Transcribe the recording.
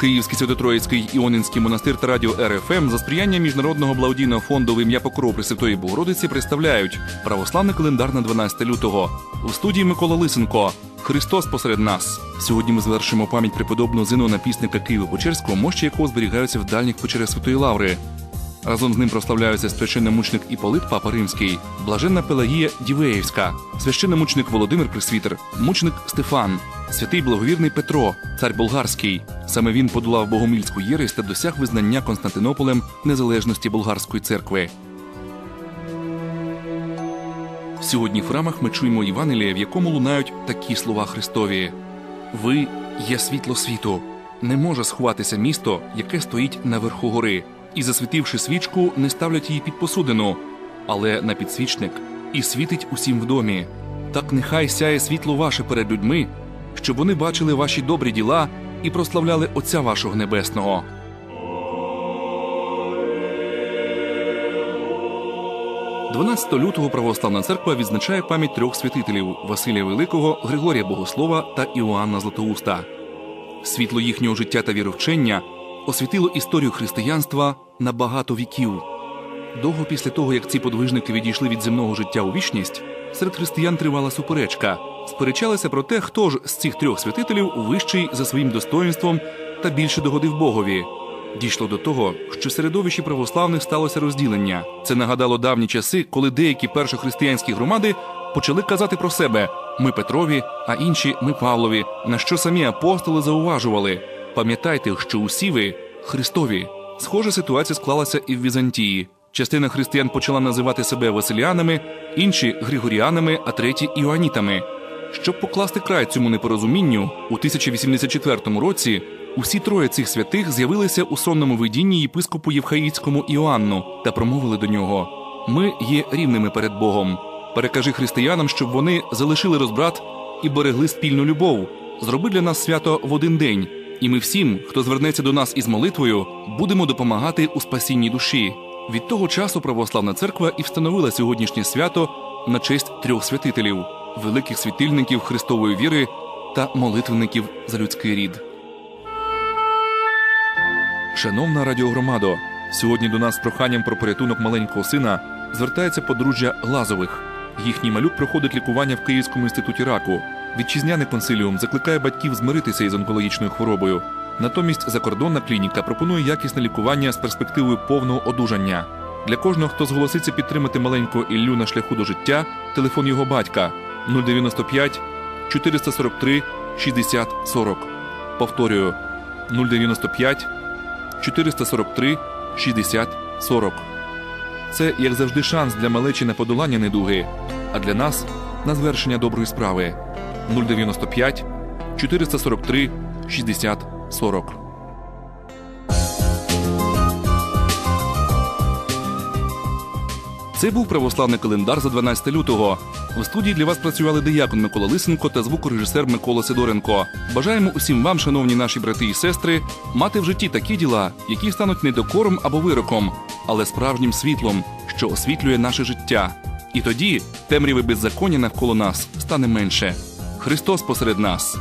Київський Свято-Троїцький Іонинський монастир та радіо РФМ за сприяння міжнародного благодійного фонду в ім'я Покропи Святої Богородиці представляють православний календар на 12 лютого. У студії Микола Лисенко. Христос посеред нас. Сьогодні ми завершимо пам'ять преподобного зину пісника Києва Печерського, мощі якого зберігаються в дальніх печерах Святої Лаври. Разом з ним прославляються священномучник Іполит Папа Римський, блаженна Пелагія Дівеївська, священномучник Володимир Присвітер, мучник Стефан, святий благовірний Петро, цар болгарський. Саме він подолав богомільську єресь та досяг визнання Константинополем незалежності болгарської церкви. Сьогодні в храмах ми чуємо Євангеліє, в якому лунають такі слова Христові: Ви є світло світу. Не може сховатися місто, яке стоїть на верху гори, і, засвітивши свічку, не ставлять її під посудину, але на підсвічник і світить усім в домі. Так нехай сяє світло ваше перед людьми, щоб вони бачили ваші добрі діла і прославляли Отця вашого Небесного. 12 лютого православна церква відзначає пам'ять трьох святителів Василія Великого, Григорія Богослова та Іоанна Златоуста. Світло їхнього життя та віровчення освітило історію християнства на багато віків. Довго після того, як ці подвижники відійшли від земного життя у вічність, серед християн тривала суперечка. Сперечалися про те, хто ж з цих трьох святителів вищий за своїм достоїнством та більше догодив Богові. Дійшло до того, що в середовищі православних сталося розділення. Це нагадало давні часи, коли деякі першохристиянські громади почали казати про себе ми Петрові, а інші ми Павлові. На що самі апостоли зауважували: пам'ятайте, що усі ви Христові. Схожа ситуація склалася і в Візантії. Частина християн почала називати себе Василіанами, інші Григоріанами, а треті Іоанітами. Щоб покласти край цьому непорозумінню, у 1084 році усі троє цих святих з'явилися у сонному видінні єпископу Євхаїцькому Іоанну та промовили до нього: Ми є рівними перед Богом. Перекажи християнам, щоб вони залишили розбрат і берегли спільну любов. Зроби для нас свято в один день, і ми всім, хто звернеться до нас із молитвою, будемо допомагати у спасінні душі. Від того часу православна церква і встановила сьогоднішнє свято на честь трьох святителів великих світильників Христової віри та молитвенників за людський рід. Шановна радіогромадо, сьогодні до нас з проханням про порятунок маленького сина звертається подружжя Глазових. Їхній малюк проходить лікування в Київському інституті раку. Вітчизняний консиліум закликає батьків змиритися із онкологічною хворобою. Натомість закордонна клініка пропонує якісне лікування з перспективою повного одужання. Для кожного, хто зголоситься підтримати маленького Іллю на шляху до життя, телефон його батька 095 443 60 40. Повторюю 095 443 60 40. Це, як завжди, шанс для малечі на подолання недуги, а для нас на звершення доброї справи 095 443 60 40. Це був православний календар за 12 лютого. У студії для вас працювали диякон Микола Лисенко та звукорежисер Микола Сидоренко. Бажаємо усім вам, шановні наші брати і сестри, мати в житті такі діла, які стануть не докором або вироком, але справжнім світлом, що освітлює наше життя. І тоді темряви беззаконня навколо нас стане менше. Христос посеред нас.